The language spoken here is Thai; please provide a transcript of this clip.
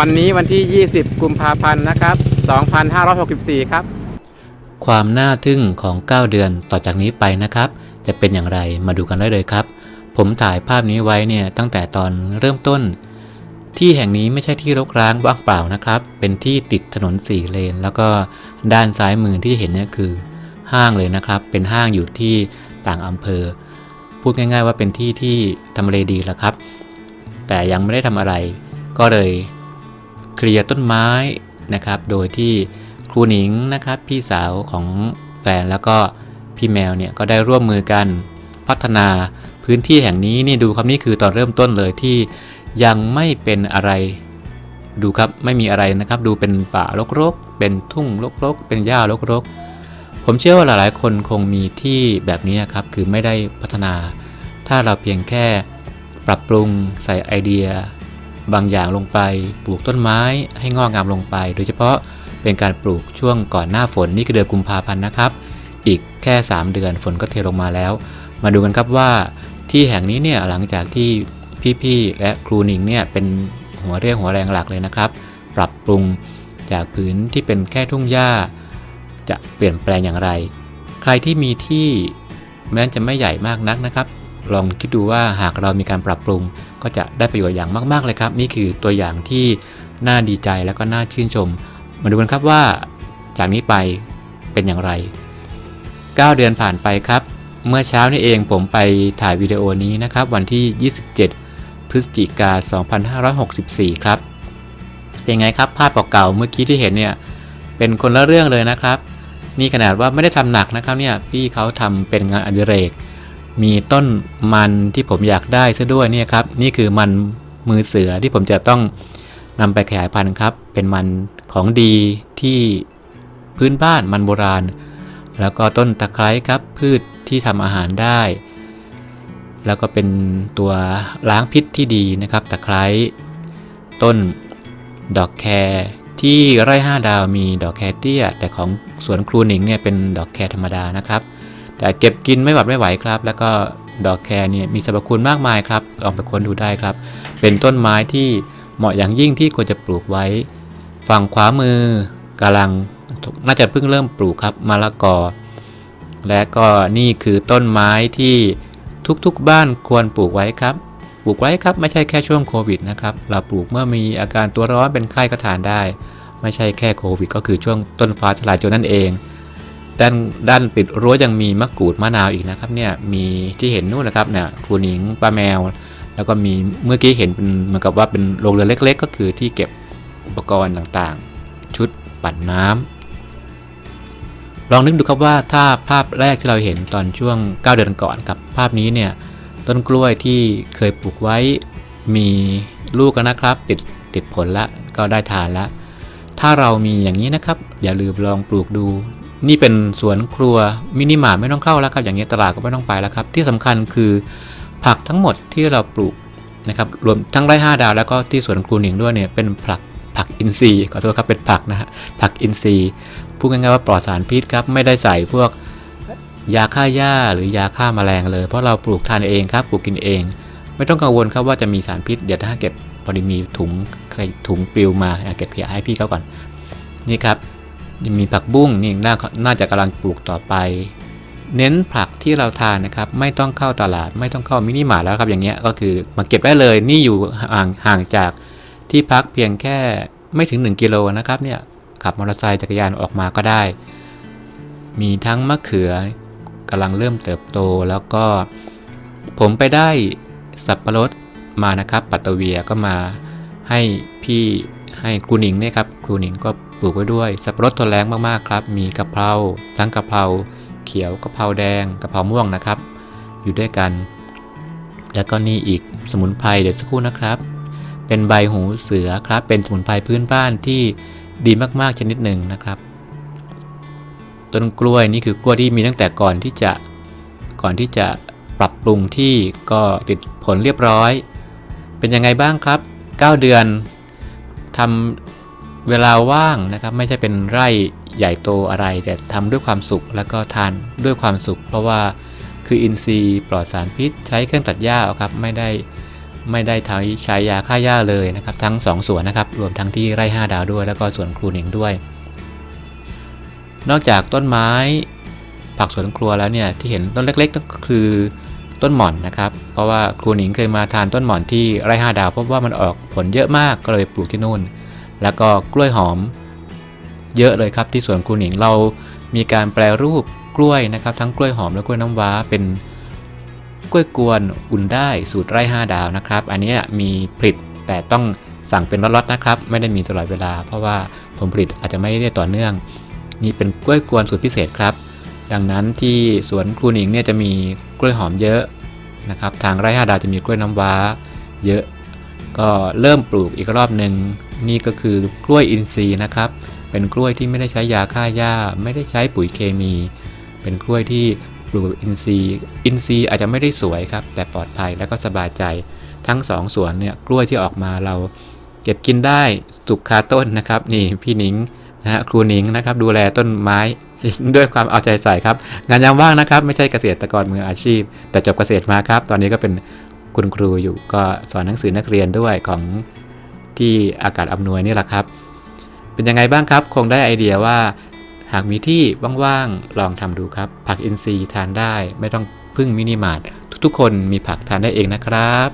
วันนี้วันที่ 20 กุมภาพันธ์นะครับ 2564 ครับ ความน่าทึ่งของ 9 เดือนต่อจากนี้ไปนะครับ จะเป็นอย่างไรมาดูกันได้เลยครับ ผมถ่ายภาพนี้ไว้เนี่ยตั้งแต่ตอนเริ่มต้น ที่แห่งนี้ไม่ใช่ที่รกร้างว่างเปล่านะครับ เป็นที่ติดถนนสี่เลน แล้วก็ด้านซ้ายมือที่เห็นเนี่ยคือ ห้างเลยนะครับ เป็นห้างอยู่ที่ต่างอำเภอ พูดง่าย ๆ ว่าเป็นที่ที่ทำเลดีแล้วครับ แต่ยังไม่ได้ทำอะไรก็เลย เคลียร์ต้นไม้นะครับ โดยที่ครูหนิงนะครับ พี่สาวของแฟนแล้วก็พี่แมวเนี่ยก็ได้ร่วมมือกันพัฒนาพื้นที่แห่งนี้นี่ดูครับนี่คือตอนเริ่มต้นเลยที่ยังไม่เป็นอะไรดูครับไม่มีอะไรนะครับ ดูเป็นป่ารกๆ เป็นทุ่งรกๆ เป็นหญ้ารกๆ ผมเชื่อว่าหลายๆ คนคงมีที่แบบนี้ครับคือไม่ได้พัฒนา ถ้าเราเพียงแค่ปรับปรุงใส่ไอเดีย บางอย่างลงไป ปลูกต้นไม้ให้งอกงามลงไป โดยเฉพาะเป็นการปลูกช่วงก่อนหน้าฝนนี่คือเดือนกุมภาพันธ์นะครับ อีกแค่ 3 เดือนฝนก็เทลงมาแล้ว มาดูกันครับว่าที่แห่งนี้เนี่ยหลังจากที่พี่ๆและครูหนิงเนี่ยเป็นหัวเรี่ยวหัวแรงหลักเลยนะครับ ปรับปรุงจากผืนที่เป็นแค่ทุ่งหญ้า จะเปลี่ยนแปลงอย่างไร ใครที่มีที่แม้จะไม่ใหญ่มากนักนะครับ ลองคิดดูว่าหากเรามีการปรับปรุง ก็จะได้ประโยชน์อย่างมาก ๆ เลยครับ นี่คือตัวอย่างที่น่าดีใจแล้วก็น่าชื่นชม มาดูกันครับว่า จากนี้ไปเป็นอย่างไร 9 เดือนผ่านไปครับ เมื่อเช้านี้เองผมไปถ่ายวิดีโอนี้นะครับ วันที่ 27 พฤศจิกา2564 ครับ เป็นไงครับภาพเก่าๆเมื่อกี้ที่เห็นเนี่ยเป็นคนละเรื่องเลยนะครับนี่ขนาดว่าไม่ได้ทำหนักนะครับเนี่ยพี่เขาทำเป็นงานอดิเรก มีต้นมันที่ผมอยากได้ซะด้วยเนี่ยครับ นี่คือมันมือเสือที่ผมจะต้องนำไปขยายพันธุ์ครับ เป็นมันของดีที่พื้นบ้านมันโบราณ แล้วก็ต้นตะไคร้ครับ พืชที่ทำอาหารได้ แล้วก็เป็นตัวล้างพิษที่ดีนะครับ ตะไคร้ต้นดอกแครที่ไร่ห้าดาวมีดอกแครเตี้ย แต่ของสวนครูหนิงเนี่ยเป็นดอกแครธรรมดานะครับ แต่เก็บกินไม่หวัดไม่ไหวครับ แล้วก็ดอกแครเนี่ยมีสรรพคุณมากมายครับลองไปค้นดูได้ครับ เป็นต้นไม้ที่เหมาะอย่างยิ่งที่ควรจะปลูกไว้ ฝั่งขวามือกำลังน่าจะเพิ่งเริ่มปลูกครับมะละกอ และก็นี่คือต้นไม้ที่ทุกๆบ้านควรปลูกไว้ครับ ปลูกไว้ครับไม่ใช่แค่ช่วงโควิดนะครับ เราปลูกเมื่อมีอาการตัวร้อนเป็นไข้ก็ทานได้ ไม่ใช่แค่โควิด ก็คือช่วงต้นฟ้าทลายโจรนั่นเอง ด้านด้านปิดรั้วยังมีมะกรูดมะนาวอีกนะครับเนี่ยมีที่เห็นนู่นนะครับเนี่ยครูหนิงป้าแมว แล้วก็มีเมื่อกี้เห็นเป็นเหมือนกับว่าเป็นโรงเรือนเล็ก ๆ ก็คือที่เก็บอุปกรณ์ต่างๆ ชุดปั่นน้ำลองนึกดูครับว่าถ้าภาพแรกที่เราเห็นตอนช่วง 9 เดือนก่อนกับภาพนี้เนี่ยต้นกล้วยที่เคยปลูกไว้มีลูกแล้วนะครับ ติดติดผลละก็ได้ทานละถ้าเรามีอย่างนี้นะครับ อย่าลืมลองปลูกดู นี่เป็นสวนครัวมินิมาร์ทไม่ต้องเข้าแล้วครับ อย่างเงี้ยตลาดก็ไม่ต้องไปแล้วครับ ที่สำคัญคือผักทั้งหมดที่เราปลูกนะครับรวมทั้งไร่ห้าดาวแล้วก็ที่สวนครูหนิงด้วยเนี่ยเป็นผักผักอินทรีย์ขอโทษครับเป็นผักนะฮะผักอินทรีย์พูดง่ายๆว่าปลอดสารพิษครับไม่ได้ใส่พวกยาฆ่าหญ้าหรือยาฆ่าแมลงเลย เพราะเราปลูกทานเองครับปลูกกินเอง ไม่ต้องกังวลครับว่าจะมีสารพิษเดี๋ยวถ้าเก็บพอดีมีถุงเคยถุงปลิวมาเก็บขยะให้พี่เขาก่อนนี่ครับ ยังมีผักบุ้งนี่น่าน่าจะกำลังปลูกต่อไป เน้นผักที่เราทานนะครับ ไม่ต้องเข้าตลาด ไม่ต้องเข้ามินิมาร์ทแล้วครับอย่างเงี้ยก็คือมาเก็บได้เลยนี่อยู่ห่างห่างจากที่พักเพียงแค่ไม่ถึง 1 กิโลนะครับเนี่ยขับมอเตอร์ไซค์จักรยานออกมาก็ได้ มีทั้งมะเขือกำลังเริ่มเติบโตแล้วก็ ผมไปได้สับปะรดมานะครับ ปัตตเวียก็มาให้พี่ ให้ครูหนิงเนี่ยครับครูหนิงก็ปลูกไว้ด้วยสับปะรดทนแรงมากๆครับ มีกะเพราทั้งกะเพราเขียวกะเพราแดงกะเพราม่วงนะครับ อยู่ด้วยกัน แล้วก็นี่อีกสมุนไพรเดี๋ยวสักครู่นะครับ เป็นใบหูเสือครับ เป็นสมุนไพรพื้นบ้านที่ดีมากๆชนิดหนึ่งนะครับต้นกล้วยนี่คือกล้วยที่มีตั้งแต่ก่อนที่จะก่อนที่จะปรับปรุงที่ก็ติดผลเรียบร้อย เป็นยังไงบ้างครับ 9 เดือน ทำเวลาว่างนะครับ ไม่ใช่เป็นไร่ใหญ่โตอะไร แต่ทำด้วยความสุขแล้วก็ทานด้วยความสุข เพราะว่าคืออินทรีย์ปลอดสารพิษ ใช้เครื่องตัดหญ้าครับไม่ได้ไม่ได้ใช้ใช้ยาฆ่าหญ้าเลยนะครับ ทั้งสองสวนนะครับ รวมทั้งที่ไร่ 5 ดาวด้วย แล้วก็สวนครูหนิงด้วย นอกจากต้นไม้ผักสวนครัวแล้วเนี่ยที่เห็นต้นเล็กๆก็คือ ต้นหม่อนนะครับ เพราะว่าครูหนิงเคยมาทานต้นหม่อนที่ไร่5ดาวพบว่ามันออกผลเยอะมากก็เลยปลูกที่นู่น แล้วก็กล้วยหอม เยอะเลยครับที่สวนครูหนิงเรามีการแปลรูปกล้วยนะครับ ทั้งกล้วยหอมและกล้วยน้ำว้าเป็นกล้วยกวนอุ่นได้สูตรไร่5ดาวนะครับ อันนี้มีผลิตแต่ต้องสั่งเป็นล็อตๆนะครับ ไม่ได้มีตลอดเวลา เพราะว่าผลผลิตอาจจะไม่ได้ต่อเนื่อง นี่เป็นกล้วยกวนสูตรพิเศษครับ ดังนั้นที่สวนครูหนิงเนี่ยจะมีกล้วยหอมเยอะนะครับ ทางไร่5ดาวจะมีกล้วยน้ำว้าเยอะ ก็เริ่มปลูกอีกรอบหนึ่งนี่ก็คือกล้วยอินทรีย์นะครับ เป็นกล้วยที่ไม่ได้ใช้ยาฆ่าหญ้า ไม่ได้ใช้ปุ๋ยเคมี เป็นกล้วยที่ปลูกอินทรีย์ อินทรีย์อาจจะไม่ได้สวยครับ แต่ปลอดภัยและก็สบายใจ ทั้งสองสวนเนี่ยกล้วยที่ออกมาเราเก็บกินได้สุกคาต้นนะครับ นี่พี่หนิงนะฮะครูหนิงนะครับดูแลต้นไม้ด้วยความเอาใจใส่ครับ งานยามว่างนะครับ ไม่ใช่เกษตรกรมืออาชีพ แต่จบเกษตรมาครับ ตอนนี้ก็เป็นคุณครูอยู่ก็สอนหนังสือนักเรียนด้วยของที่อากาศอำนวยนี่แหละครับ เป็นยังไงบ้างครับ คงได้ไอเดียว่า หากมีที่ว่างๆลองทำดูครับ ผักอินทรีย์ทานได้ ไม่ต้องพึ่งมินิมาร์ททุกๆ คนมีผักทานได้เองนะครับ